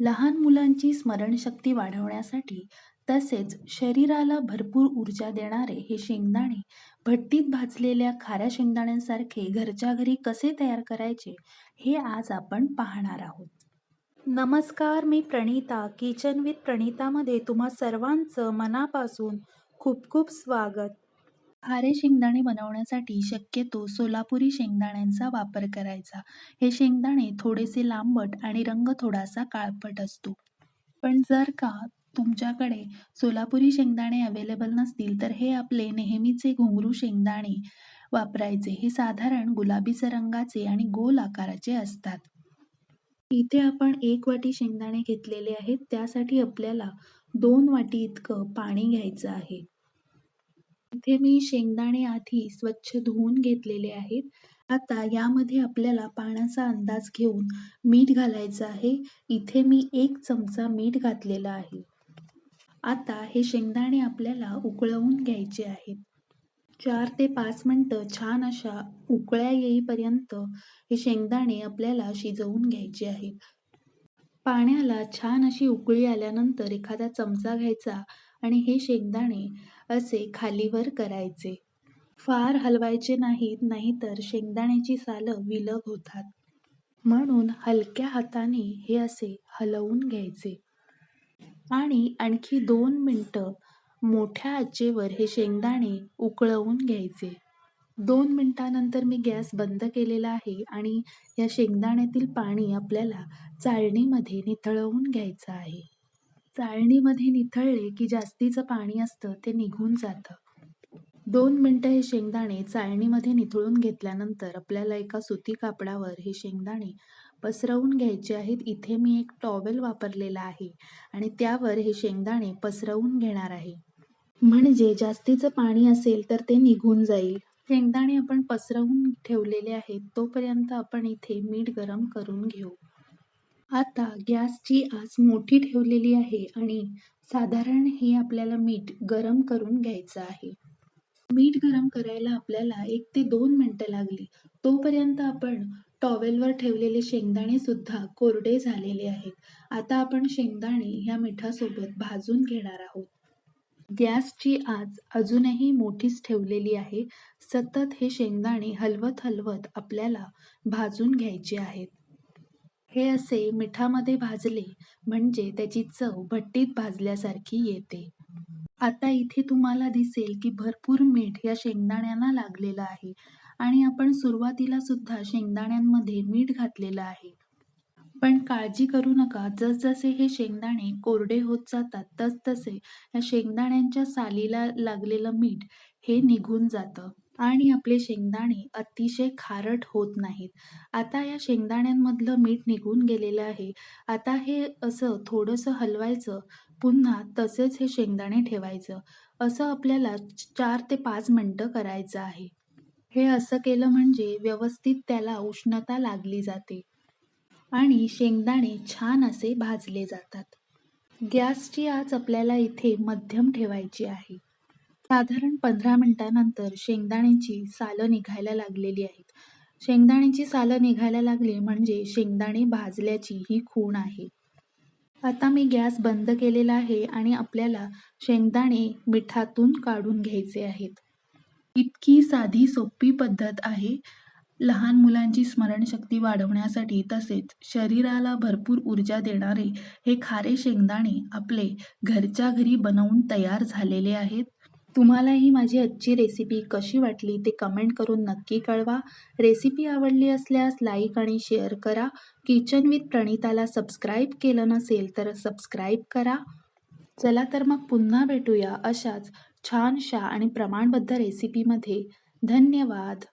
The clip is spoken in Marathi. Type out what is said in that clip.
लहान मुलांची स्मरणशक्ती वाढवण्यासाठी तसेच शरीराला भरपूर ऊर्जा देणारे हे शेंगदाणे भट्टीत भाजलेल्या खाऱ्या शेंगदाण्यांसारखे घरच्या घरी कसे तयार करायचे हे आज आपण पाहणार आहोत. नमस्कार मी प्रणिता किचन विथ प्रणितामध्ये तुम्हा सर्वांचं मनापासून खूप खूप स्वागत. खारे शेंगदाणे बनवण्यासाठी शक्यतो सोलापुरी शेंगदाण्यांचा वापर करायचा. हे शेंगदाणे थोडेसे लांबट आणि रंग थोडासा काळपट असतो. पण जर का तुमच्याकडे सोलापुरी शेंगदाणे अवेलेबल नसतील तर हे आपले नेहमीचे घुंगरू शेंगदाणे वापरायचे. हे साधारण गुलाबीच्या रंगाचे आणि गोल आकाराचे असतात. इथे आपण एक वाटी शेंगदाणे घेतलेले आहेत. त्यासाठी आपल्याला दोन वाटी इतकं पाणी घ्यायचं आहे. इथे मी शेंगदाणे आधी स्वच्छ धुवून घेतलेले आहेत. आता यामध्ये आपल्याला पाण्याचा अंदाज घेऊन मीठ घालायचं आहे. इथे मी एक चमचा मीठ घातलेला आहे. आता हे शेंगदाणे आपल्याला उकळवून घ्यायचे आहेत. चार ते पाच मिनटं छान अशा उकळ्या येईपर्यंत हे शेंगदाणे आपल्याला शिजवून घ्यायचे आहेत. पाण्याला छान अशी उकळी आल्यानंतर एखादा चमचा घ्यायचा. आणि हे शेंगदाणे असे खालीवर करायचे. फार हलवायचे नाहीत नाहीतर शेंगदाण्याची सालं विलग होतात. म्हणून हलक्या हाताने हे असे हलवून घ्यायचे. आणि आणखी दोन मिनटं मोठ्या आचेवर हे शेंगदाणे उकळवून घ्यायचे. दोन मिनटानंतर मी गॅस बंद केलेला आहे आणि या शेंगदाण्यातील पाणी आपल्याला चाळणीमध्ये निथळवून घ्यायचं आहे. चाळणीमध्ये निथळले की जास्तीचं पाणी असतं ते निघून जातं. दोन मिनटं हे शेंगदाणे चाळणीमध्ये निथळून घेतल्यानंतर आपल्याला एका सुती कापडावर हे शेंगदाणे पसरवून घ्यायचे आहेत. इथे मी एक टॉवेल वापरलेला आहे आणि त्यावर हे शेंगदाणे पसरवून घेणार आहे. म्हणजे जास्तीचं पाणी असेल तर ते निघून जाईल. शेंगदाणे आपण पसरवून ठेवलेले आहेत तोपर्यंत आपण इथे मीठ गरम करून घेऊ. आता गॅसची आच मोठी ठेवलेली आहे आणि साधारण हे आपल्याला मीठ गरम करून घ्यायचं आहे. मीठ गरम करायला आपल्याला एक ते दोन मिनटं लागली. तोपर्यंत आपण टॉवेलवर ठेवलेले शेंगदाणे सुद्धा कोरडे झालेले आहेत. आता आपण शेंगदाणे ह्या मिठासोबत भाजून घेणार आहोत. गॅसची आच अजूनही मोठीच ठेवलेली आहे. सतत हे शेंगदाणे हलवत हलवत आपल्याला भाजून घ्यायचे आहेत. हे असे मिठामध्ये भाजले म्हणजे त्याची चव भट्टीत भाजल्यासारखी येते. आता इथे तुम्हाला दिसेल की भरपूर मीठ या शेंगदाण्यांना लागलेलं आहे आणि आपण सुरुवातीला सुद्धा शेंगदाण्यांमध्ये मीठ घातलेलं आहे. पण काळजी करू नका जसजसे हे शेंगदाणे कोरडे होत जातात तसतसे या शेंगदाण्यांच्या सालीला लागलेलं मीठ हे निघून जातं. आणि आपले शेंगदाणे अतिशय खारट होत नाहीत. आता या शेंगदाण्यांमधलं मीठ निघून गेलेलं आहे. आता हे असं थोडंसं हलवायचं पुन्हा तसेच हे शेंगदाणे ठेवायचं. असं आपल्याला चार ते पाच मिनटं करायचं आहे. हे असं केलं म्हणजे व्यवस्थित त्याला उष्णता लागली जाते आणि शेंगदाणे छान असे भाजले जातात. गॅसची आच आपल्याला इथे मध्यम ठेवायची आहे. साधारण पंधरा मिनटानंतर शेंगदाण्याची सालं निघायला लागलेली आहेत. शेंगदाण्याची सालं निघायला लागली म्हणजे शेंगदाणे भाजल्याची ही खूण आहे. आता मी गॅस बंद केलेला आहे आणि आपल्याला शेंगदाणे मिठातून काढून घ्यायचे आहेत. इतकी साधी सोपी पद्धत आहे. लहान मुलांची स्मरणशक्ती वाढवण्यासाठी तसेच शरीराला भरपूर ऊर्जा देणारे हे खारे शेंगदाणे आपले घरच्या घरी बनवून तयार झालेले आहेत. तुम्हाला ही माझी आजची रेसिपी कशी वाटली ते कमेंट करून नक्की कळवा. रेसिपी आवडली असल्यास लाईक आणि शेअर करा. किचन विथ प्रणिताला सबस्क्राईब केलं नसेल तर सबस्क्राईब करा. चला तर मग पुन्हा भेटूया अशाच छानशा आणि प्रमाणबद्ध रेसिपीमध्ये धन्यवाद.